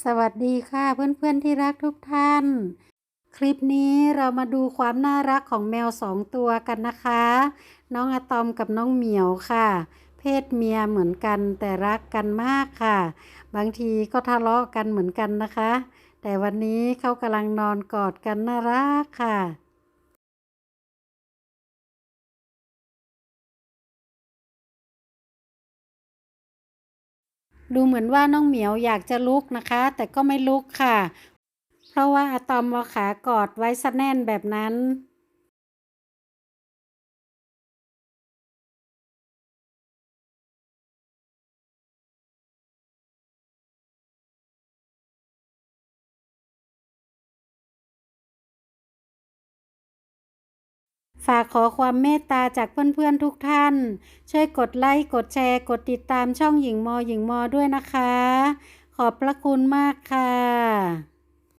สวัสดีค่ะเพื่อนๆที่รักทุกท่าน คลิปนี้เรามาดูความน่ารักของแมวสองตัวกันนะคะ น้องอะตอมกับน้องเหมียวค่ะ เพศเมียเหมือนกันแต่รักกันมากค่ะ บางทีก็ทะเลาะกันเหมือนกันนะคะ แต่วันนี้เขากำลังนอนกอดกันน่ารักค่ะ ดูเหมือนว่าน้องเหมียวอยากจะลุกนะคะ แต่ก็ไม่ลุกค่ะ เพราะว่าอะตอมเอาขากอดไว้ซะแน่นแบบนั้น ฝากขอความเมตตาจากเพื่อนๆทุกท่าน ช่วยกดไลค์กดแชร์ กดติดตามช่องหญิงมอหญิงมอด้วยนะคะ ขอบพระคุณมากค่ะ